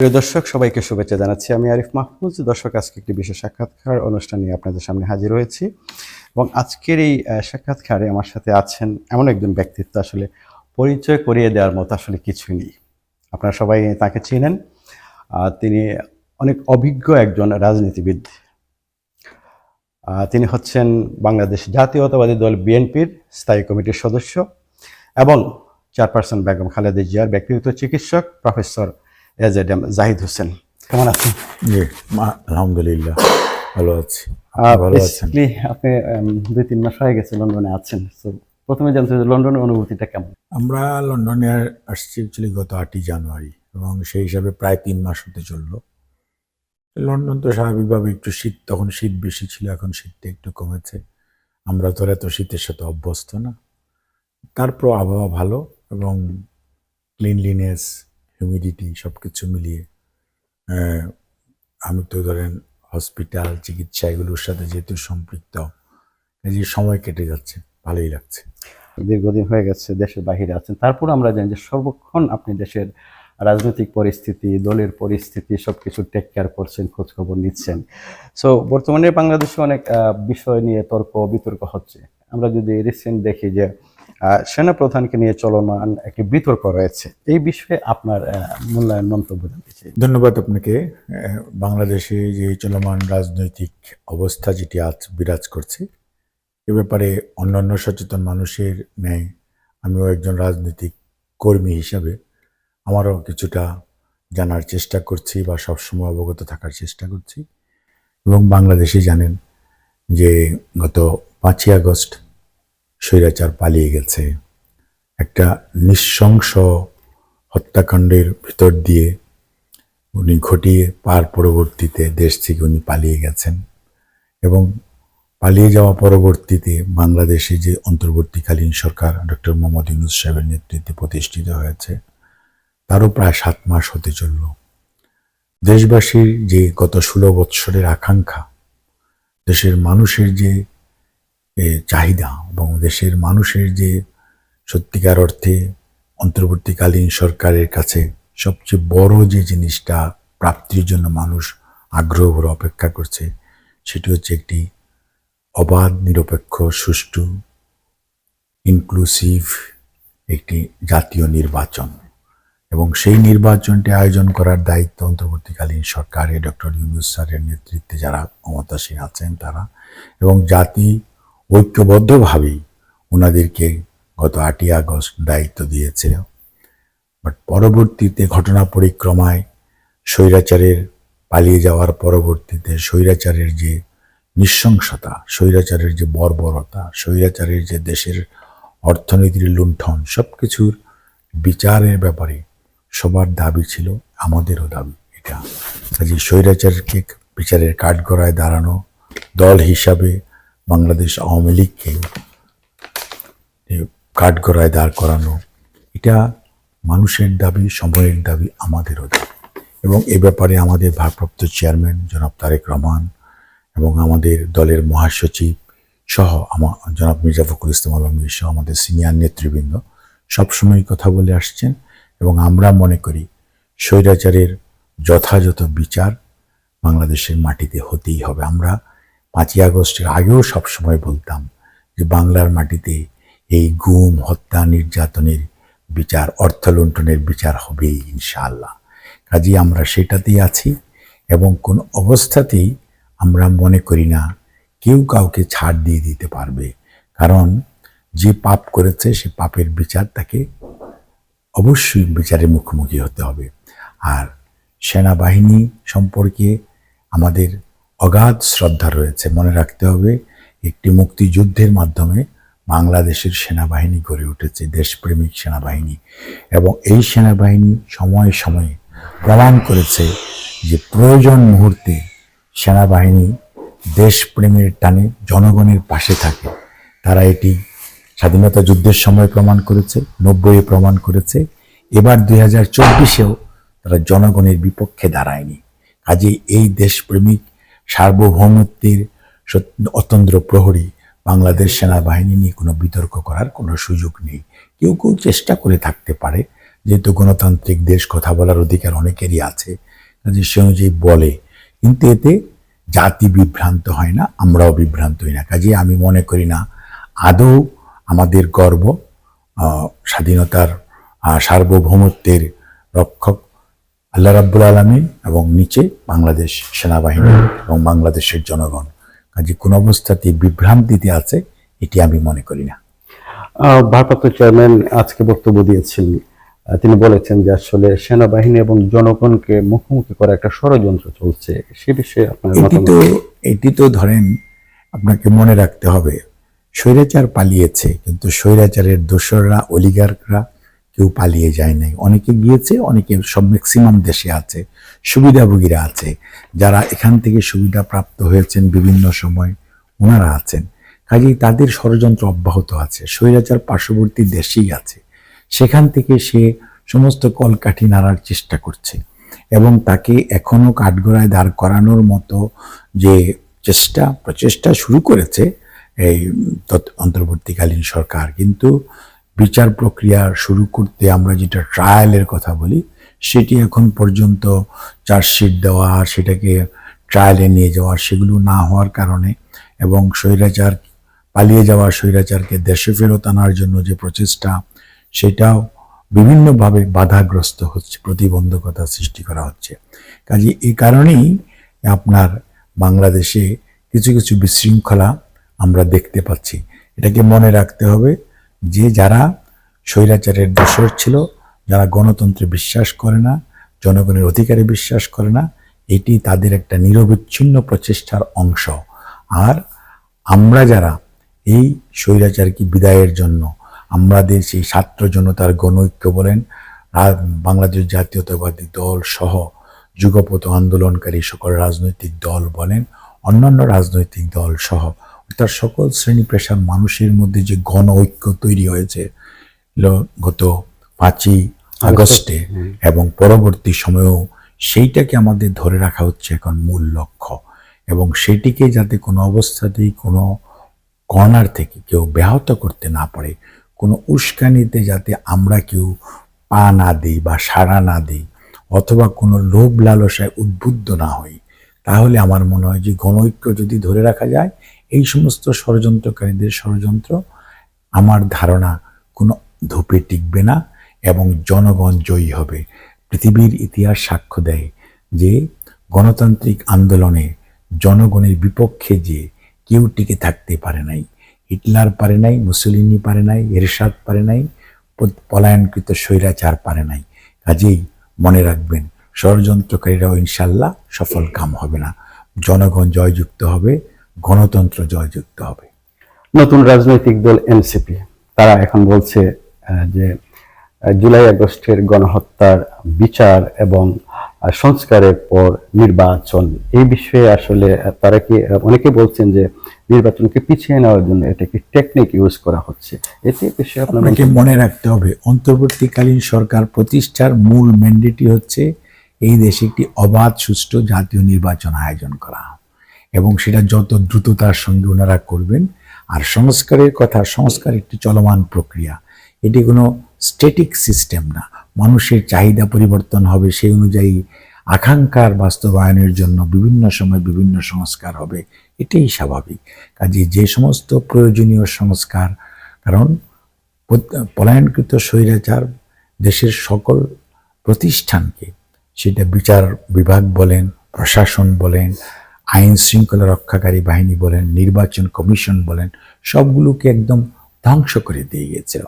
প্রিয় দর্শক, সবাইকে শুভেচ্ছা জানাচ্ছি। আমি আরিফ মাহফুজ, দর্শক, আজকে একটি বিশেষ সাক্ষাৎকার অনুষ্ঠান নিয়ে আপনাদের সামনে হাজির হয়েছি এবং আজকের এই সাক্ষাৎকারে আমার সাথে আছেন এমন একজন ব্যক্তিত্ব, আসলে পরিচয় করিয়ে দেওয়ার মতো আসলে কিছুই নেই। আপনারা সবাই তাকে চিনেন। তিনি অনেক অভিজ্ঞ একজন রাজনীতিবিদ। তিনি হচ্ছেন বাংলাদেশ জাতীয়তাবাদী দল বিএনপির স্থায়ী কমিটির সদস্য এবং চেয়ারপারসন বেগম খালেদা জিয়ার ব্যক্তিগত চিকিৎসক professor AZ M Zahid Hossain. কেমন আছেন? জি আলহামদুলিল্লাহ ভালো আছি। আপনি ভালো আছেন? আপনি দুই তিন মাস হয়ে গেছে লন্ডনে আছেন। তো প্রথমে জানতে লন্ডনের অনুভূতিটা কেমন? আমরা লন্ডনে আসছি অ্যাকচুয়ালি গত আটই জানুয়ারি এবং সেই হিসাবে প্রায় তিন মাস হতে চলল। লন্ডন তো স্বাভাবিকভাবে একটু শীত তখন শীত বেশি ছিল এখন শীতটা একটু কমেছে। আমরা তো এত শীতের সাথে অভ্যস্ত না। তারপর আবহাওয়া ভালো এবং ক্লিনলিনেস হিউমিডিটি সব কিছু মিলিয়ে আহ, আমি তো ধরেন হসপিটাল চিকিৎসা এগুলোর সাথে যেহেতু সম্পৃক্ত যে সময় কেটে যাচ্ছে ভালোই লাগছে। দীর্ঘদিন হয়ে গেছে দেশের বাহিরে আছেন। তারপর আমরা জানি যে সর্বক্ষণ আপনি দেশের রাজনৈতিক পরিস্থিতি দলের পরিস্থিতি সবকিছু টেক কেয়ার করছেন খোঁজখবর নিচ্ছেন। সো বর্তমানে বাংলাদেশে অনেক বিষয় নিয়ে তর্ক বিতর্ক হচ্ছে। আমরা যদি রিসেন্ট দেখি যে সেনাপ্রধানকে নিয়ে চলমান একটি বিতর্ক রয়েছে। এই বিষয়ে আপনার মূল্যায়ন মন্তব্য জানতে চাই। ধন্যবাদ আপনাকে। বাংলাদেশে যে চলমান রাজনৈতিক অবস্থা যেটি আজ বিরাজ করছে, এ ব্যাপারে অন্যান্য সচেতন মানুষের ন্যায় আমিও একজন রাজনৈতিক কর্মী হিসাবে আমারও কিছুটা জানার চেষ্টা করছি বা সবসময় অবগত থাকার চেষ্টা করছি। এবং বাংলাদেশে জানেন যে গত পাঁচই আগস্ট স্বৈরাচার পালিয়ে গেছে। একটা নিঃশংস হত্যাকাণ্ডের ভিতর দিয়ে উনি ঘটিয়ে পার পরবর্তীতে দেশ থেকে উনি পালিয়ে গেছেন। এবং পালিয়ে যাওয়া পরবর্তীতে বাংলাদেশে যে অন্তর্বর্তীকালীন সরকার ডক্টর মোহাম্মদ ইউনুস সাহেবের নেতৃত্বে প্রতিষ্ঠিত হয়েছে, তারও প্রায় সাত মাস হতে চলল। দেশবাসীর যে গত ষোলো বৎসরের আকাঙ্ক্ষা, দেশের মানুষের যে চাহিদা এবং দেশের মানুষের যে সত্যিকার অর্থে অন্তর্বর্তীকালীন সরকারের কাছে সবচেয়ে বড় যে জিনিসটা প্রাপ্তির জন্য মানুষ আগ্রহ ভরে অপেক্ষা করছে, সেটি হচ্ছে একটি অবাধ, নিরপেক্ষ, সুষ্ঠু ইনক্লুসিভ একটি জাতীয় নির্বাচন। এবং সেই নির্বাচনটি আয়োজন করার দায়িত্ব অন্তর্বর্তীকালীন সরকারে ডক্টর ইউনুস স্যারের নেতৃত্বে যারা ক্ষমতাসীন আছেন তারা। এবং জাতি ঐক্যবদ্ধভাবেই ওনাদেরকে গত আটই আগস্ট দায়িত্ব দিয়েছিল। বাট পরবর্তীতে ঘটনা পরিক্রমায় স্বৈরাচারের পালিয়ে যাওয়ার পরবর্তীতে স্বৈরাচারের যে নৃশংসতা, স্বৈরাচারের যে বর্বরতা, স্বৈরাচারের যে দেশের অর্থনীতির লুণ্ঠন সব কিছুর বিচারের ব্যাপারে সবার দাবি ছিল, আমাদেরও দাবি এটা। কাজে স্বৈরাচারকে বিচারের কাঠগড়ায় দাঁড়ানো দল হিসাবে বাংলাদেশ আওয়ামী লীগকে কাঠগড়ায় দাঁড় করানো, এটা মানুষের দাবি, সময়ের দাবি, আমাদেরও দাবি। এবং এ ব্যাপারে আমাদের ভারপ্রাপ্ত চেয়ারম্যান জনাব তারেক রহমান এবং আমাদের দলের মহাসচিব সহ আমার জনাব মির্জা ফখরুল ইসলাম আলমগীর সহ আমাদের সিনিয়র নেতৃবৃন্দ সবসময় কথা বলে আসছেন এবং আমরা মনে করি স্বৈরাচারের যথাযথ বিচার বাংলাদেশের মাটিতে হতেই হবে। আমরা পাঁচই আগস্টের আগেও সবসময় বলতাম যে বাংলার মাটিতে এই গুম, হত্যা, নির্যাতনের বিচার অর্থলুণ্ঠনের বিচার হবেই ইনশাআল্লাহ। কাজেই আমরা সেটাতেই আছি এবং কোন অবস্থাতেই আমরা মনে করি না কেউ কাউকে ছাড় দিয়ে দিতে পারবে। কারণ যে পাপ করেছে, সে পাপের বিচার তাকে অবশ্যই বিচারের মুখোমুখি হতে হবে। আর সেনাবাহিনী সম্পর্কে আমাদের অগাধ শ্রদ্ধা রয়েছে। মনে রাখতে হবে, একটি মুক্তিযুদ্ধের মাধ্যমে বাংলাদেশের সেনাবাহিনী গড়ে উঠেছে, দেশপ্রেমিক সেনাবাহিনী। এবং এই সেনাবাহিনী সময়ে সময়ে প্রমাণ করেছে যে প্রয়োজন মুহূর্তে সেনাবাহিনী দেশপ্রেমের টানে জনগণের পাশে থাকে। তারা এটি স্বাধীনতা যুদ্ধের সময় প্রমাণ করেছে, নব্বইয়ে প্রমাণ করেছে। এবার দুই হাজার চব্বিশেও তারা জনগণের বিপক্ষে দাঁড়ায়নি। কাজে এই দেশপ্রেমিক সার্বভৌমত্বের অতন্দ্র প্রহরী বাংলাদেশ সেনাবাহিনী নিয়ে কোনো বিতর্ক করার কোনো সুযোগ নেই। কেউ কেউ চেষ্টা করে থাকতে পারে, যেহেতু গণতান্ত্রিক দেশ কথা বলার অধিকার অনেকেরই আছে কাজে সে অনুযায়ী বলে। কিন্তু এতে জাতি বিভ্রান্ত হয় না, আমরাও বিভ্রান্ত হই না। কাজে আমি মনে করি না, আদৌ আমাদের গর্ব স্বাধীনতার সার্বভৌমত্বের রক্ষক আল্লাহ রাব্বুল আলমী এবং নিচে বাংলাদেশ সেনাবাহিনী এবং বাংলাদেশের জনগণ। কাজে কোন অবস্থাতেই বিভ্রান্তিতে আছে এটি আমি মনে করি না। ভারপ্রাপ্ত চেয়ারম্যান আজকে বক্তব্য দিয়েছেন। তিনি বলেছেন যে আসলে সেনাবাহিনী এবং জনগণকে মুখোমুখি করা একটা ষড়যন্ত্র চলছে সে বিষয়ে আপনার এটি তো এটি তো ধরেন আপনাকে মনে রাখতে হবে স্বৈরাচার পালিয়েছে কিন্তু স্বৈরাচারের দোসররা অলিগার্করা কেউ পালিয়ে যায় নাই। অনেকে গিয়েছে, অনেকে সব ম্যাক্সিমাম দেশে আছে, সুবিধাভোগীরা আছে। যারা এখান থেকে সুবিধা প্রাপ্ত হয়েছেন বিভিন্ন সময়, ওনারা আছেন। কাজেই তাদের ষড়যন্ত্র অব্যাহত আছে। স্বৈরাচার পার্শ্ববর্তী দেশেই আছে। সেখান থেকে সে সমস্ত কলকাঠি নাড়ার চেষ্টা করছে। এবং তাকে এখনও কাঠগড়ায় দাঁড় করানোর মতো যে চেষ্টা, প্রচেষ্টা শুরু করেছে এই অন্তর্বর্তীকালীন সরকার। কিন্তু বিচার প্রক্রিয়া শুরু করতে আমরা যেটা ট্রায়ালের কথা বলি, সেটি এখন পর্যন্ত চার্জশিট দেওয়া আর সেটাকে ট্রায়ালে নিয়ে যাওয়া, সেগুলো না হওয়ার কারণে এবং স্বৈরাচার, পালিয়ে যাওয়া স্বৈরাচারকে দেশে ফেরত আনার জন্য যে প্রচেষ্টা, সেটাও বিভিন্নভাবে বাধাগ্রস্ত হচ্ছে, প্রতিবন্ধকতা সৃষ্টি করা হচ্ছে। কাজে এই কারণেই আপনার বাংলাদেশে কিছু কিছু বিশৃঙ্খলা আমরা দেখতে পাচ্ছি। এটাকে মনে রাখতে হবে যে যারা স্বৈরাচারের দোষর ছিল, যারা গণতন্ত্রে বিশ্বাস করে না, জনগণের অধিকারে বিশ্বাস করে না, এটি তাদের একটা নিরবিচ্ছিন্ন প্রচেষ্টার অংশ। আর আমরা যারা এই স্বৈরাচারকে বিদায়ের জন্য, আমাদের সেই ছাত্র জনতার গণঐক্য বলেন বাংলাদেশ জাতীয়তাবাদী দল সহ যুগপথ আন্দোলনকারী সকল রাজনৈতিক দল বলেন, অন্যান্য রাজনৈতিক দল সহ অর্থাৎ সকল শ্রেণি পেশার মানুষের মধ্যে যে গণ ঐক্য তৈরি হয়েছে গত পাঁচই আগস্টে এবং পরবর্তী সময়েও সেইটাকে আমাদের ধরে রাখা হচ্ছে এখন মূল লক্ষ্য এবং সেটিকে যাতে কোনো অবস্থাতেই কোনো কর্নার থেকে কেউ ব্যাহত করতে না পারে কোনো উস্কানিতে যাতে আমরা কেউ পা না দিই বা সাড়া না দিই অথবা কোনো লোভ লালসায় উদ্বুদ্ধ না হই তাহলে আমার মনে হয় যে গণৈক্য যদি ধরে রাখা যায় এই সমস্ত ষড়যন্ত্রকারীদের ষড়যন্ত্র, আমার ধারণা কোনো ধূপে টিকবে না এবং জনগণ জয়ী হবে। পৃথিবীর ইতিহাস সাক্ষ্য দেয় যে গণতান্ত্রিক আন্দোলনে জনগণের বিপক্ষে যে কেউ টিকে থাকতে পারে নাই, হিটলার পারে নাই, মুসলিনি পারে নাই, এরশাদ পারে নাই পলায়নকৃত স্বৈরাচার পারে নাই। কাজেই মনে রাখবেন, ষড়যন্ত্রকারীরাও ইনশাল্লাহ সফল কাম হবে না। জনগণ জয়যুক্ত হবে গণতন্ত্র জয়যুক্ত হবে। নতুন রাজনৈতিক দল এনসিপি তারা এখন বলছে যে জুলাই আগস্টের গণহত্যার বিচার এবং সংস্কারের পর নির্বাচন। এই বিষয়ে আসলে তারা কি অনেকে বলছেন যে নির্বাচনকে পিছিয়ে নেওয়ার জন্য এটা কি টেকনিক ইউজ করা হচ্ছে? এতে বিষয়ে আপনাকে মনে রাখতে হবে অন্তর্বর্তীকালীন সরকার প্রতিষ্ঠার মূল ম্যান্ডেটই হচ্ছে এই দেশে একটি অবাধ সুষ্ঠু জাতীয় নির্বাচন আয়োজন করা। এবং সেটা যত দ্রুততার সঙ্গে ওনারা করবেন। আর সংস্কারের কথা, সংস্কার একটি চলমান প্রক্রিয়া। এটি কোনো স্টেটিক সিস্টেম না। মানুষের চাহিদা পরিবর্তন হবে সেই অনুযায়ী আকাঙ্ক্ষার বাস্তবায়নের জন্য বিভিন্ন সময় বিভিন্ন সংস্কার হবে। এটাই স্বাভাবিক। কাজে যে সমস্ত প্রয়োজনীয় সংস্কার, কারণ পলায়নকৃত স্বৈরাচার দেশের সকল প্রতিষ্ঠানকে সেটা বিচার বিভাগ বলেন, প্রশাসন বলেন আইন শৃঙ্খলা রক্ষাকারী বাহিনী বলেন, নির্বাচন কমিশন বলেন, সবগুলোকে একদম ধ্বংস করে দিয়ে গিয়েছিল।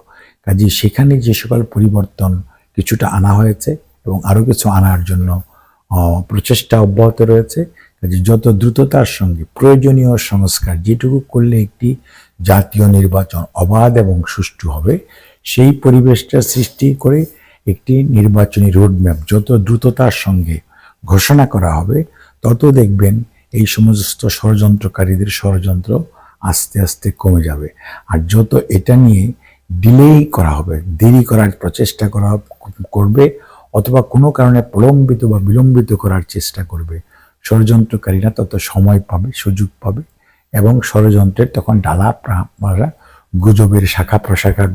কাজে সেখানে যে সকল পরিবর্তন কিছুটা আনা হয়েছে এবং আরও কিছু আনার জন্য প্রচেষ্টা অব্যাহত রয়েছে। কাজে যত দ্রুততার সঙ্গে প্রয়োজনীয় সংস্কার যেটুকু করলে একটি জাতীয় নির্বাচন অবাধ এবং সুষ্ঠু হবে, সেই পরিবেশটা সৃষ্টি করে একটি নির্বাচনী রোডম্যাপ যত দ্রুততার সঙ্গে ঘোষণা করা হবে, তত দেখবেন এই সমস্ত ষড়যন্ত্রকারীদের ষড়যন্ত্র আস্তে আস্তে কমে যাবে আর যত এটা নিয়ে ডিলেই করা হবে দেরি করার প্রচেষ্টা করা করবে অথবা কোনো কারণে প্রলম্বিত বা বিলম্বিত করার চেষ্টা করবে ষড়যন্ত্রকারীরা তত সময় পাবে সুযোগ পাবে এবং ষড়যন্ত্রের তখন ডালা প্রা- গুজবের শাখা প্রশাখা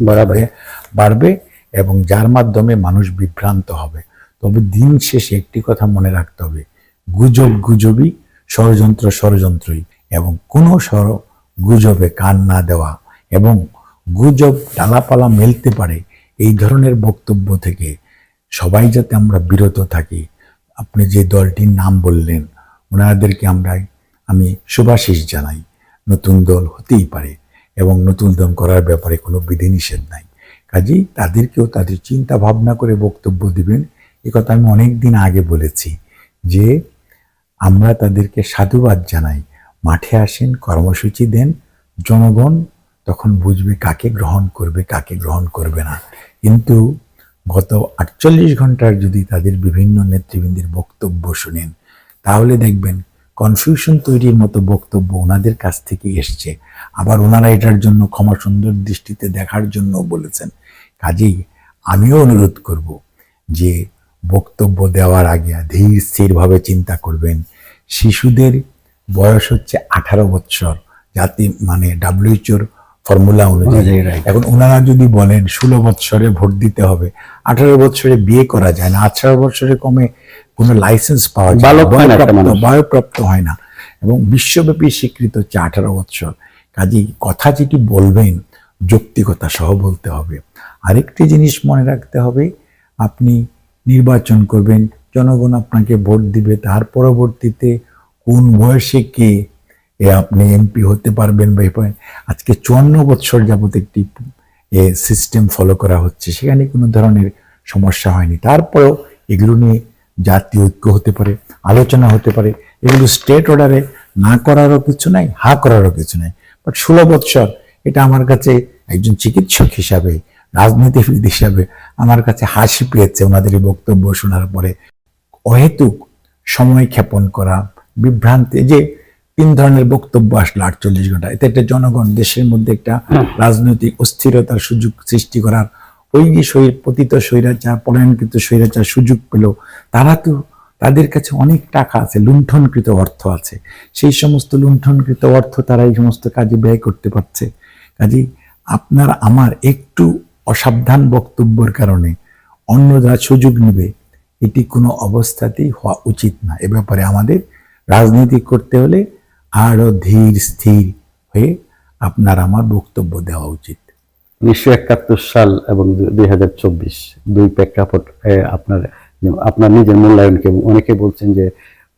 বাড়াবে। বাড়বে এবং যার মাধ্যমে মানুষ বিভ্রান্ত হবে তবে দিন শেষে একটি কথা মনে রাখতে হবে গুজব গুজবই, ষড়যন্ত্র ষড়যন্ত্রই এবং কোনো সর গুজবে কান না দেওয়া এবং গুজব ডালাপালা মেলতে পারে এই ধরনের বক্তব্য থেকে সবাই যাতে আমরা বিরত থাকি। আপনি যে দলটির নাম বললেন, ওনাদেরকে আমরা, আমি শুভাশিস জানাই। নতুন দল হতেই পারে এবং নতুন দল করার ব্যাপারে কোনো বিধিনিষেধ নাই। কাজেই তাদেরকেও তাদের চিন্তা ভাবনা করে বক্তব্য দিবেন। এ কথা আমি অনেক দিন আগে বলেছি যে আমরা তাদেরকে সাধুবাদ জানাই। মাঠে আসেন, কর্মসূচি দেন। জনগণ তখন বুঝবে কাকে গ্রহণ করবে, কাকে গ্রহণ করবে না। কিন্তু গত আটচল্লিশ ঘণ্টার যদি তাদের বিভিন্ন নেতৃবৃন্দের বক্তব্য শুনেন, তাহলে দেখবেন কনফিউশন তৈরির মতো বক্তব্য ওনাদের কাছ থেকে এসছে। আবার ওনারা এটার জন্য ক্ষমা সুন্দর দৃষ্টিতে দেখার জন্য বলেছেন। কাজেই আমিও অনুরোধ করব যে বক্তব্য দেওয়ার আগে ধীর স্থিরভাবে চিন্তা করবেন। শিশুদের বয়স হচ্ছে আঠারো বৎসর। জাতি মানে ডাব্লিউএইচওর ফর্মুলা অনুযায়ী। এখন ওনারা যদি বলেন ষোলো বৎসরে ভোট দিতে হবে আঠারো বৎসরে বিয়ে করা যায় না আঠারো বৎসরে কমে কোনো লাইসেন্স পাওয়া যায় বয়প্রাপ্ত হয় না। এবং বিশ্বব্যাপী স্বীকৃত হচ্ছে আঠারো বৎসর। কাজেই কথা যেটি বলবেন যৌক্তিকতা সহ বলতে হবে। আরেকটি জিনিস মনে রাখতে হবে আপনি নির্বাচন করবেন, জনগণ আপনাকে ভোট দিবে, তার পরবর্তীতে কোন বয়সে কে এ আপনি এমপি হতে পারবেন বা আজকে চুয়ান্ন বৎসর যাবত একটি এ সিস্টেম ফলো করা হচ্ছে, সেখানে কোনো ধরনের সমস্যা হয়নি। তারপরেও এগুলো নিয়ে জাতীয় ঐক্য হতে পারে, আলোচনা হতে পারে, এগুলো স্টেট অর্ডারে না করারও কিছু নাই, হা করারও কিছু নাই। বাট ষোলো বৎসর, এটা আমার কাছে একজন চিকিৎসক হিসাবে রাজনীতিবিদ হিসাবে আমার কাছে হাসি পেয়েছে ওনাদের এই বক্তব্য শোনার পরে। অহেতুক সময় ক্ষেপণ করা বিভ্রান্তি যে তিন ধরনের বক্তব্য আসলো আটচল্লিশ ঘণ্টা এতে একটা জনগণ দেশের মধ্যে একটা রাজনৈতিক অস্থিরতার সুযোগ সৃষ্টি করার ওই যে শরীর পতিত স্বৈরাচার পলায়নকৃত স্বৈরাচার সুযোগ পেল। তারা তো তাদের কাছে অনেক টাকা আছে লুণ্ঠনকৃত অর্থ আছে। সেই সমস্ত লুণ্ঠনকৃত অর্থ তারা এই সমস্ত কাজে ব্যয় করতে পারছে। কাজেই আপনার আমার একটু অসাবধান বক্তব্যের কারণে অন্য অন্যরা সুযোগ নেবে এটি কোনো অবস্থাতেই হওয়া উচিত না। এ ব্যাপারে আমাদের রাজনীতি করতে হলে আরও ধীর স্থির হয়ে আপনার আমার বক্তব্য দেওয়া উচিত। উনিশশো একাত্তর সাল এবং দুই হাজার চব্বিশ দুই প্রেক্ষাপট আপনার আপনার নিজের মূল্যায়নকে অনেকে বলছেন যে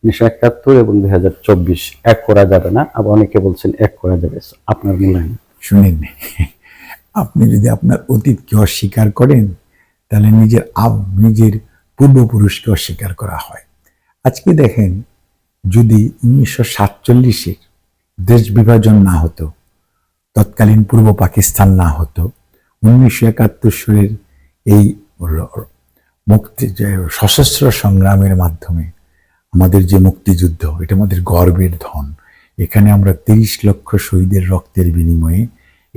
উনিশশো একাত্তর এবং দুই হাজার চব্বিশ এক করা যাবে না আবার অনেকে বলছেন এক করা যাবে। আপনার মূল্যায়ন? শুনেন। আপনি যদি আপনার অতীতকে অস্বীকার করেন, তাহলে নিজের আব, নিজের পূর্বপুরুষকে অস্বীকার করা হয়। আজকে দেখেন, যদি উনিশশো সাতচল্লিশের দেশ বিভাজন না হতো, তৎকালীন পূর্ব পাকিস্তান না হতো, উনিশশো একাত্তর সালের এই মুক্তি সশস্ত্র সংগ্রামের মাধ্যমে আমাদের যে মুক্তিযুদ্ধ, এটা আমাদের গর্বের ধন। এখানে আমরা তিরিশ লক্ষ শহীদের রক্তের বিনিময়ে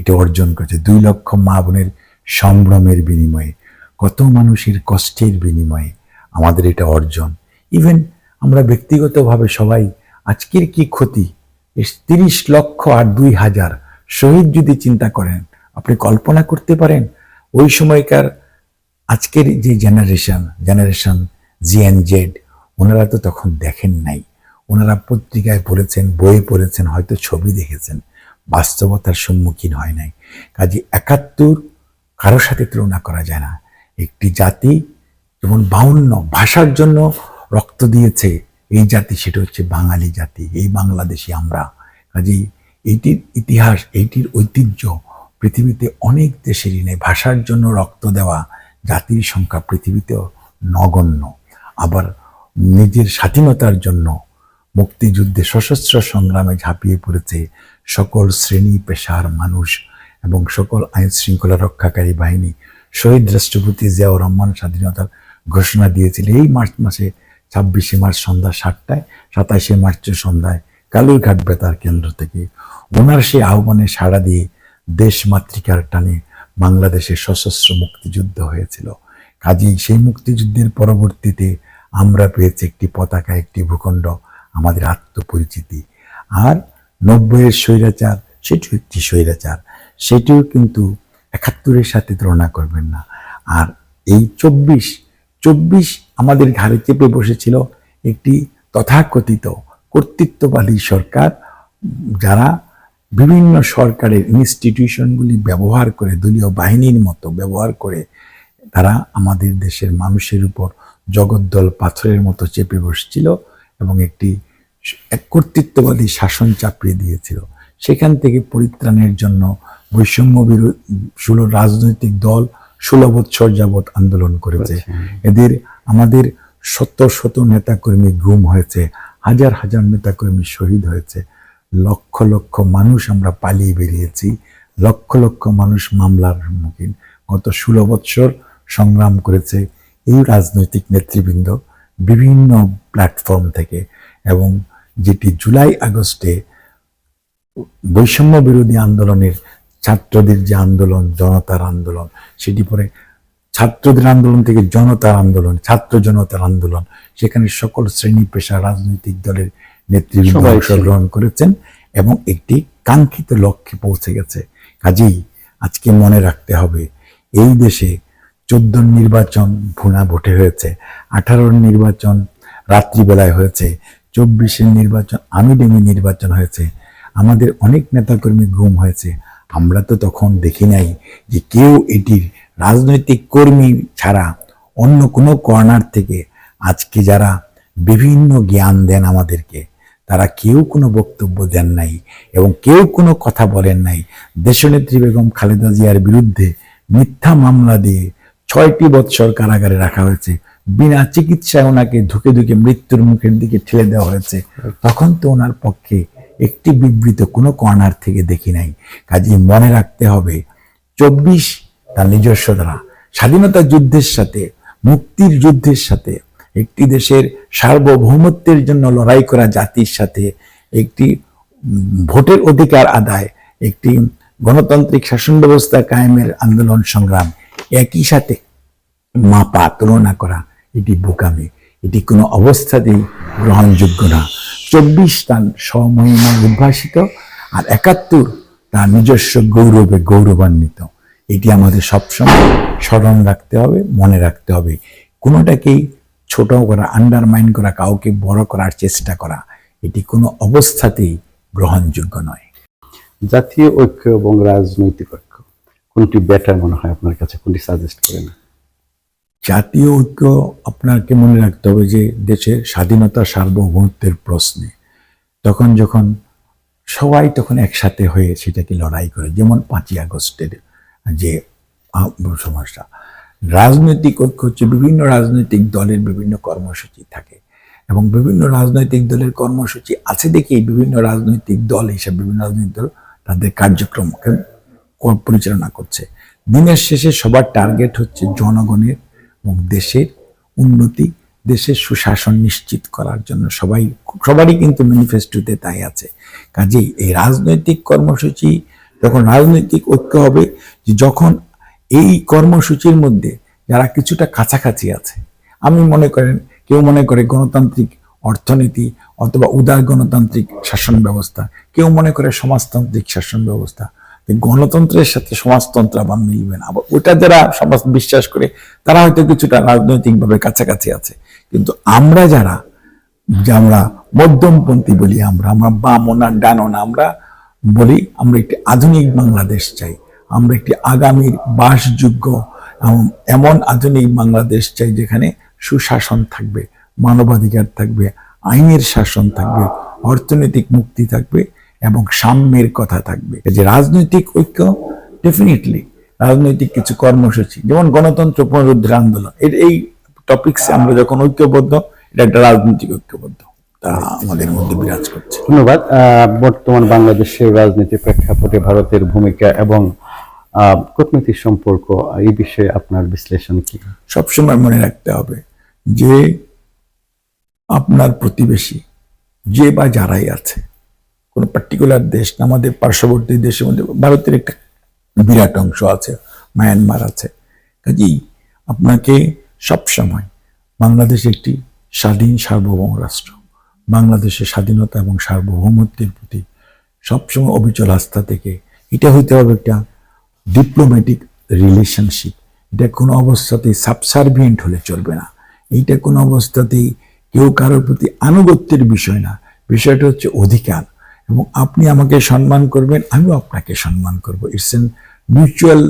এটা অর্জন করেছে। দুই লক্ষ মা বোনের সম্ভ্রমের বিনিময়ে, কত মানুষের কষ্টের বিনিময়ে আমাদের এটা অর্জন। ইভেন আমরা ব্যক্তিগতভাবে সবাই আজকের কি ক্ষতি? তিরিশ লক্ষ আর দুই হাজার শহীদ যদি চিন্তা করেন, আপনি কল্পনা করতে পারেন? ওই সময়কার আজকের যে generation generation gen Z ওনারা তো তখন দেখেন নাই। ওনারা পত্রিকায় পড়েছেন বই পড়েছেন, হয়তো ছবি দেখেছেন। বাস্তবতার সম্মুখীন হয় নাই। কাজে একাত্তর কারোর সাথে তুলনা করা যায় না। একটি জাতি যেমন বাউন্ন ভাষার জন্য রক্ত দিয়েছে, এই জাতি সেটা হচ্ছে বাঙালি জাতি, এই বাংলাদেশি আমরা। কাজেই এইটির ইতিহাস, এইটির ঐতিহ্য, পৃথিবীতে অনেক দেশেরই নেই ভাষার জন্য রক্ত দেওয়া জাতির সংখ্যা পৃথিবীতেও নগণ্য। আবার নিজের স্বাধীনতার জন্য মুক্তিযুদ্ধে সশস্ত্র সংগ্রামে ঝাঁপিয়ে পড়েছে সকল শ্রেণি, পেশার মানুষ এবং সকল আইন শৃঙ্খলা রক্ষাকারী বাহিনী শহীদ রাষ্ট্রপতি জিয়াউর রহমান স্বাধীনতার ঘোষণা দিয়েছিল এই মার্চ মাসে, ছাব্বিশে মার্চ সন্ধ্যা সাতটায়, সাতাশে মার্চের সন্ধ্যায় কালুরঘাট বেতার কেন্দ্র থেকে। ওনার সেই আহ্বানে সাড়া দিয়ে দেশ মাতৃকার টানে বাংলাদেশের সশস্ত্র মুক্তিযুদ্ধ হয়েছিল। কাজেই সেই মুক্তিযুদ্ধের পরবর্তীতে আমরা পেয়েছি একটি পতাকা, একটি ভূখণ্ড, আমাদের আত্মপরিচিতি। আর নব্বইয়ের স্বৈরাচার, সেটিও একটি স্বৈরাচার। সেটিও কিন্তু একাত্তরের সাথে তুলনা করবেন না। আর এই চব্বিশ চব্বিশ আমাদের ঘাড়ে চেপে বসেছিল একটি তথাকথিত কর্তৃত্ববাদী সরকার, যারা বিভিন্ন সরকারের ইনস্টিটিউশনগুলি ব্যবহার করে, দলীয় বাহিনীর মতো ব্যবহার করে, তারা আমাদের দেশের মানুষের উপর জগদ্দল পাথরের মতো চেপে বসছিল এবং একটি এক কর্তৃত্ববাদী শাসন চাপিয়ে দিয়েছিল। সেখান থেকে পরিত্রাণের জন্য বৈষম্য বিরোধী রাজনৈতিক দল ষোলো বৎসর যাবৎ আন্দোলন করেছে। এদের আমাদের শত শত নেতাকর্মী গুম হয়েছে হাজার হাজার নেতাকর্মী শহীদ হয়েছে লক্ষ লক্ষ মানুষ আমরা পালিয়ে বেরিয়েছি লক্ষ লক্ষ মানুষ মামলার সম্মুখীন গত ষোলো বৎসর সংগ্রাম করেছে এই রাজনৈতিক নেতৃবৃন্দ বিভিন্ন প্ল্যাটফর্ম থেকে এবং যেটি জুলাই আগস্টে বৈষম্য বিরোধী আন্দোলনের ছাত্রদের যে আন্দোলন জনতার আন্দোলন সেটি পরে ছাত্রদের আন্দোলন থেকে জনতার আন্দোলন ছাত্র জনতার আন্দোলন সেখানে সকল শ্রেণি পেশা রাজনৈতিক দলের নেতৃবৃন্দ অংশগ্রহণ করেছেন এবং একটি কাঙ্ক্ষিত লক্ষ্যে পৌঁছে গেছে। কাজেই আজকে মনে রাখতে হবে এই দেশে চোদ্দ নির্বাচন ভুনা ভোটে হয়েছে আঠারোর নির্বাচন রাত্রিবেলায় হয়েছে চব্বিশের নির্বাচন আমিডেমি নির্বাচন হয়েছে, আমাদের অনেক নেতাকর্মী গুম হয়েছে, আমরা তো তখন দেখি নাই যে কেউ এটির রাজনৈতিক কর্মী ছাড়া অন্য কোনো কর্নার থেকে আজকে যারা বিভিন্ন জ্ঞান দেন আমাদেরকে, তারা কেউ কোনো বক্তব্য দেন নাই এবং কেউ কোনো কথা বলেন নাই। দেশনেত্রী বেগম খালেদা জিয়ার বিরুদ্ধে মিথ্যা মামলা দিয়ে ছয়টি বৎসর কারাগারে রাখা হয়েছে বিনা চিকিৎসায় ওনাকে ধুকে ধুকে মৃত্যুর মুখের দিকে ঠেলে দেওয়া হয়েছে। তখন তো ওনার পক্ষে একটি বিবৃত কোনো কর্নার থেকে দেখি নাই। কাজে মনে রাখতে হবে, চব্বিশ তার নিজস্ব দ্বারা স্বাধীনতা যুদ্ধের সাথে, মুক্তির যুদ্ধের সাথে, একটি দেশের সার্বভৌমত্বের জন্য লড়াই করা জাতির সাথে, একটি ভোটের অধিকার আদায়, একটি গণতান্ত্রিক শাসন ব্যবস্থা কায়েমের আন্দোলন সংগ্রাম, একই সাথে মাপা, তুলনা করা। এটি বোকামি। এটি কোনো অবস্থাতেই গ্রহণযোগ্য না। চব্বিশ তার স্বমহিমা উদ্ভাসিত আর একাত্তর তার নিজস্ব গৌরবে গৌরবান্বিত। এটি আমাদের সবসময় স্মরণ রাখতে হবে, মনে রাখতে হবে। কোনোটাকেই ছোট করা আন্ডারমাইন করা, কাউকে বড় করার চেষ্টা করা, এটি কোনো অবস্থাতেই গ্রহণযোগ্য নয়। জাতীয় ঐক্য এবং রাজনৈতিক ঐক্য, কোনটি বেটার মনে হয় আপনার কাছে? কোনটি সাজেস্ট করেন? জাতীয় ঐক্য আপনাকে মনে রাখতে হবে যে দেশের স্বাধীনতা সার্বভৌমত্বের প্রশ্নে। তখন যখন সবাই তখন একসাথে হয়ে সেটাকে লড়াই করে, যেমন পাঁচই আগস্টের যে সমস্যা রাজনৈতিক ঐক্য হচ্ছে বিভিন্ন রাজনৈতিক দলের বিভিন্ন কর্মসূচি থাকে এবং বিভিন্ন রাজনৈতিক দলের কর্মসূচি আছে দেখেই বিভিন্ন রাজনৈতিক দল হিসাবে বিভিন্ন রাজনৈতিক দল তাদের কার্যক্রমকে পরিচালনা করছে। দিনের শেষে সবার টার্গেট হচ্ছে জনগণের এবং দেশের উন্নতি, দেশের সুশাসন নিশ্চিত করার জন্য সবাই, সবারই কিন্তু ম্যানিফেস্টোতে তাই আছে। কাজেই এই রাজনৈতিক কর্মসূচি, যখন রাজনৈতিক ঐক্য হবে যখন এই কর্মসূচির মধ্যে যারা কিছুটা কাছাকাছি আছে, আমি মনে করেন, কেউ মনে করে গণতান্ত্রিক অর্থনীতি অথবা উদার গণতান্ত্রিক শাসন ব্যবস্থা, কেউ মনে করে সমাজতান্ত্রিক শাসন ব্যবস্থা গণতন্ত্রের সাথে সমাজতন্ত্র আবার মিলবে না। ওটা যারা সমাজ বিশ্বাস করে, তারা হয়তো কিছুটা রাজনৈতিকভাবে কাছাকাছি আছে। কিন্তু আমরা যারা, যে আমরা মধ্যমপন্থী বলি আমরা আমরা বামন ডানন আমরা বলি আমরা একটি আধুনিক বাংলাদেশ চাই। আমরা একটি আগামীর বাসযোগ্য এমন আধুনিক বাংলাদেশ চাই যেখানে সুশাসন থাকবে, মানবাধিকার থাকবে, আইনের শাসন থাকবে, অর্থনৈতিক মুক্তি থাকবে এবং সাম্যের কথা থাকবে। যে রাজনৈতিক ঐক্য ডেফিনেটলি রাজনৈতিক কিছু কর্মসূচি যেমন গণতন্ত্র পুনরুদ্ধার আন্দোলন এর এই টপিকসে আমরা যখন ঐক্যবদ্ধ এটা একটা রাজনৈতিক ঐক্যবদ্ধ। তা আমাদের মধ্যে বিরাজ করছে। ধন্যবাদ। বর্তমান বাংলাদেশের রাজনীতির প্রেক্ষাপটে ভারতের ভূমিকা এবং আহ, কূটনৈতিক সম্পর্ক এই বিষয়ে আপনার বিশ্লেষণ কি? সবসময় মনে রাখতে হবে যে আপনার প্রতিবেশী যে বা যারাই আছে কোনো পার্টিকুলার দেশ না, আমাদের পার্শ্ববর্তী দেশের মধ্যে ভারতের একটা বিরাট অংশ আছে মায়ানমার আছে। কাজেই আপনাকে সবসময় বাংলাদেশ একটি স্বাধীন সার্বভৌম রাষ্ট্র। বাংলাদেশের স্বাধীনতা এবং সার্বভৌমত্বের প্রতি সবসময় অবিচল আস্থা থেকে এটা হইতে হবে একটা ডিপ্লোম্যাটিক রিলেশনশিপ এটা কোনো অবস্থাতেই সাবসার্ভিয়েন্ট হলে চলবে না। এইটা কোনো অবস্থাতেই কেউ কারোর প্রতি আনুগত্যের বিষয় না। বিষয়টা হচ্ছে অধিকার। এবং আপনি আমাকে সম্মান করবেন, আমিও আপনাকে সম্মান করব। It's an mutual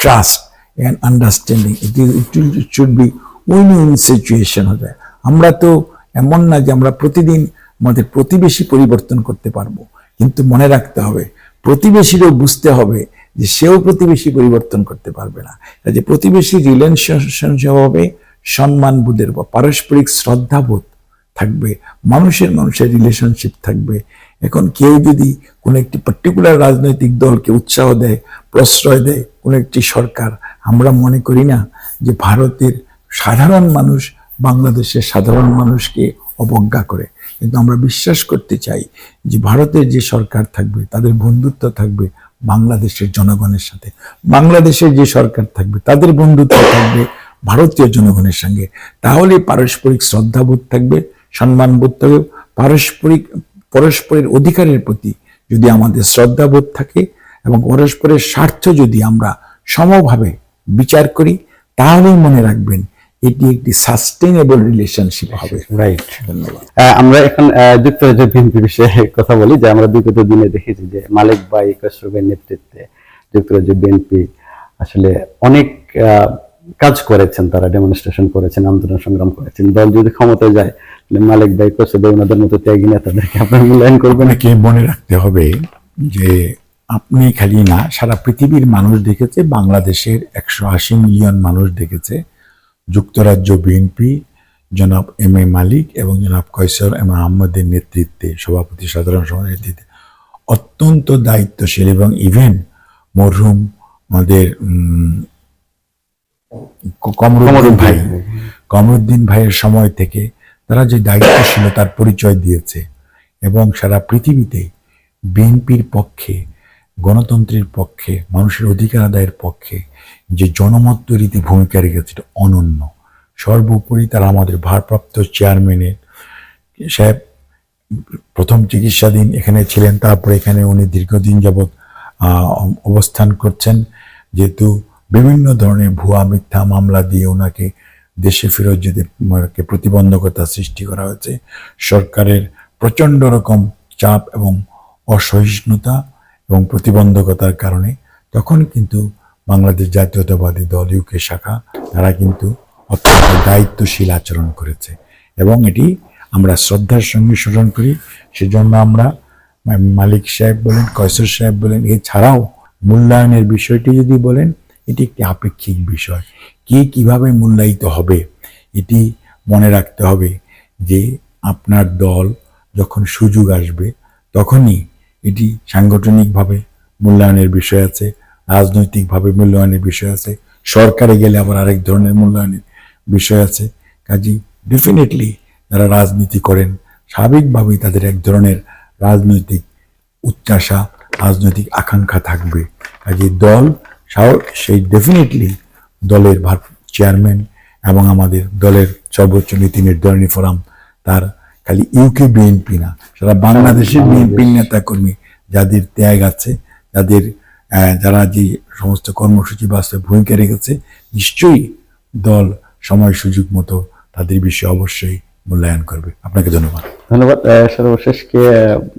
trust and understanding it it should be win win situation হবে। আমরা তো এমন না যে আমরা প্রতিদিন আমাদের প্রতিবেশী পরিবর্তন করতে পারব, কিন্তু মনে রাখতে হবে, প্রতিবেশীরও বুঝতে হবে যে সেও প্রতিবেশী পরিবর্তন করতে পারবে না। যে প্রতিবেশী রিলেশনশিপ হবে সম্মানবোধের বা পারস্পরিক শ্রদ্ধাবোধ থাকবে, মানুষের মানুষের রিলেশনশিপ থাকবে এখন কেউ যদি কোনো একটি পার্টিকুলার রাজনৈতিক দলকে উৎসাহ দেয়, প্রশ্রয় দেয় কোনো একটি সরকার, আমরা মনে করি না যে ভারতের সাধারণ মানুষ বাংলাদেশের সাধারণ মানুষকে অবজ্ঞা করে। কিন্তু আমরা বিশ্বাস করতে চাই যে ভারতের যে সরকার থাকবে, তাদের বন্ধুত্ব থাকবে বাংলাদেশের জনগণের সাথে। বাংলাদেশের যে সরকার থাকবে, তাদের বন্ধুত্ব থাকবে ভারতীয় জনগণের সঙ্গে। তাহলে পারস্পরিক শ্রদ্ধাবোধ থাকবে, সম্মানবোধ থাকবে, পারস্পরিক পরস্পরের অধিকারের প্রতি যদি আমাদের শ্রদ্ধাবোধ থাকে এবং পরস্পরের স্বার্থ যদি আমরা সমভাবে বিচার করি তাহলেই মনে রাখবেন এটি একটি সাস্টেনেবল রিলেশনশিপ হবে। রাইট ধন্যবাদ। আমরা এখন যুক্তরাজ্য বিএনপি বিষয়ে কথা বলি যে আমরা বিগত দিনে দেখেছি যে মালিক ভাই কসরবের নেতৃত্বে যুক্তরাজ্য বিএনপি আসলে অনেক কাজ করেছেন, তারা ডেমনস্ট্রেশন করেছেন, আন্দোলন সংগ্রাম করেছেন। দল যদি ক্ষমতায় যায় মালিক ভাই কসরবে ওনাদের মতো ত্যাগী নেতাদেরকে আপনার মূল্যায়ন করবেন? আপনাকে মনে রাখতে হবে যে আপনি খালি না, সারা পৃথিবীর মানুষ দেখেছে, বাংলাদেশের একশো আশি মিলিয়ন মানুষ দেখেছে। যুক্তরাজ্য বিএনপি জনাব এম এ মালিক এবং জনাব কৈশোর এম আহমদের নেতৃত্বে, সভাপতি সাধারণ সভার নেতৃত্বে। অত্যন্ত দায়িত্বশীল এবং ইভেন মরহুম আমাদের ক- কমরুদ্দিন ভাই। কমরুদ্দিন ভাইয়ের সময় থেকে তারা যে দায়িত্বশীলতার পরিচয় দিয়েছে এবং সারা পৃথিবীতে বিএনপির পক্ষে গণতন্ত্রের পক্ষে মানুষের অধিকার আদায়ের পক্ষে যে জনমত তৈরিতে ভূমিকা রেখেছে এটা অনন্য। সর্বোপরি তারা আমাদের ভারপ্রাপ্ত চেয়ারম্যানের সাহেব প্রথম চিকিৎসাধীন এখানে ছিলেন তারপরে এখানে উনি দীর্ঘদিন যাবৎ আহ, অবস্থান করছেন। যেহেতু বিভিন্ন ধরনের ভুয়া, মিথ্যা মামলা দিয়ে ওনাকে দেশে ফেরত যেতে প্রতিবন্ধকতা সৃষ্টি করা হয়েছে। সরকারের প্রচণ্ড রকম চাপ এবং অসহিষ্ণুতা এবং প্রতিবন্ধকতার কারণে তখন কিন্তু বাংলাদেশ জাতীয়তাবাদী দল ইউকে শাখা, তারা কিন্তু অত্যন্ত দায়িত্বশীল আচরণ করেছে এবং এটি আমরা শ্রদ্ধার সঙ্গে স্মরণ করি। সেজন্য আমরা মালিক সাহেব বলেন কয়সর সাহেব বলেন, এছাড়াও মূল্যায়নের বিষয়টি যদি বলেন এটি একটি আপেক্ষিক বিষয়। কে কীভাবে মূল্যায়িত হবে, এটি মনে রাখতে হবে যে আপনার দল যখন সুযোগ আসবে, তখনই এটি সাংগঠনিকভাবে মূল্যায়নের বিষয় আছে, রাজনৈতিকভাবে মূল্যায়নের বিষয় আছে, সরকারে গেলে আবার আরেক ধরনের মূল্যায়নের বিষয় আছে। কাজী ডেফিনেটলি যারা রাজনীতি করেন, স্বাভাবিকভাবেই তাদের এক ধরনের রাজনৈতিক উচ্চাসা রাজনৈতিক আকাঙ্ক্ষা থাকবে। কাজে দল সেই ডেফিনেটলি দলের ভার চেয়ারম্যান এবং আমাদের দলের সর্বোচ্চ নীতি নির্ধারণী ফোরাম তার খালি ইউকে বিএনপি না সারা বাংলাদেশের বিএনপির নেতাকর্মী যাদের ত্যাগ আছে যাদের যারা যে সমস্ত কর্মসূচি বাস্তবে ভূমিকা রেখেছে নিশ্চয়ই দল সময় সুযোগ মতো তাদের বিষয়ে অবশ্যই মূল্যায়ন করবে। আপনাকে ধন্যবাদ। ধন্যবাদ আহ, সর্বশেষ কে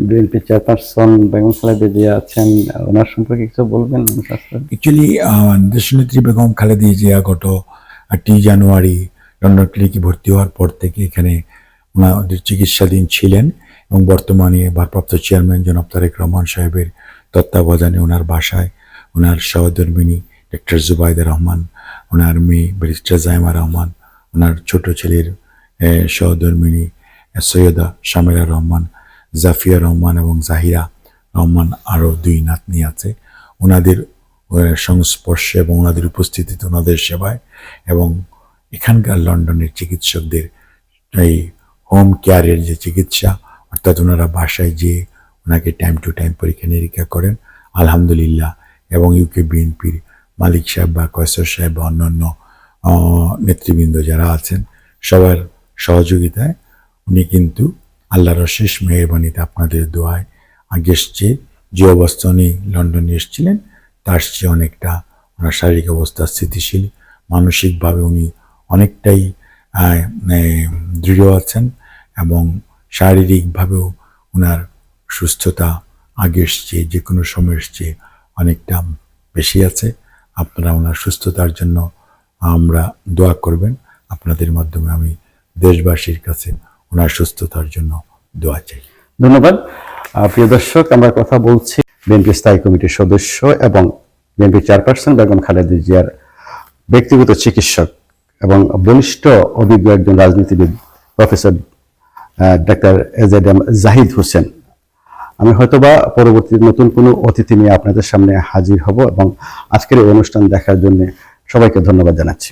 বিএনপি চেয়ারপারসন বেগম খালেদা জিয়া আছেন ওনার সম্পর্কে কিছু বলবেন অ্যাকচুয়ালি দেশনেত্রী বেগম খালেদা জিয়া গত আটই জানুয়ারি লন্ডন ক্লিনিকে ভর্তি হওয়ার পর থেকে এখানে ওনাদের চিকিৎসাধীন ছিলেন এবং বর্তমানে ভারপ্রাপ্ত চেয়ারম্যান জনাব তারেক রহমান সাহেবের তত্ত্বাবধানে ওনার বাসায় ওনার সহধর্মিনী ডক্টর জুবাইদা রহমান ওনার মেয়ে ব্যারিস্টার জাইমা রহমান ওনার ছোট ছেলের সহধর্মিনী সৈয়দা শামেরা রহমান, জাফিয়া রহমান এবং জাহিরা রহমান আরও দুই নাতনি আছে। ওনাদের সংস্পর্শে এবং ওনাদের উপস্থিতিতে ওনাদের সেবায় এবং এখানকার লন্ডনের চিকিৎসকদের এই হোম কেয়ারের যে চিকিৎসা, অর্থাৎ ওনারা বাসায় যেয়ে ওনাকে টাইম টু টাইম পরীক্ষা নিরীক্ষা করেন। আলহামদুলিল্লাহ। এবং ইউকে বিএনপির মালিক সাহেব বা কয়সর সাহেব বা অন্যান্য নেতৃবৃন্দ যারা আছেন, সবার সহযোগিতায় উনি কিন্তু আল্লাহর শেষ মেহরবানিতে আপনাদের দোয়ায় আগের এসছে যে অবস্থা উনি লন্ডনে এসেছিলেন তার চেয়ে অনেকটা ওনার শারীরিক অবস্থা স্থিতিশীল। মানসিকভাবে উনি অনেকটাই মানে, দৃঢ় আছেন এবং শারীরিকভাবেও ওনার সুস্থতা আগের চেয়ে যে কোনো সময়ের চেয়ে অনেকটা বেশি আছে। আপনারা ওনার সুস্থতার জন্য আমরা দোয়া করবেন। আপনাদের মাধ্যমে আমি দেশবাসীর কাছে ওনার সুস্থতার জন্য দোয়া চাই। ধন্যবাদ। প্রিয় দর্শক, আমরা কথা বলছি বিএনপি স্থায়ী কমিটির সদস্য এবং বিএনপি চেয়ারপারসন বেগম খালেদা জিয়ার ব্যক্তিগত চিকিৎসক এবং বলিষ্ঠ অভিজ্ঞ একজন রাজনীতিবিদ professor doctor AZ M Zahid Hossain. আমি হয়তোবা পরবর্তী নতুন কোনো অতিথি নিয়ে আপনাদের সামনে হাজির হব এবং আজকের এই অনুষ্ঠান দেখার জন্য সবাইকে ধন্যবাদ জানাচ্ছি।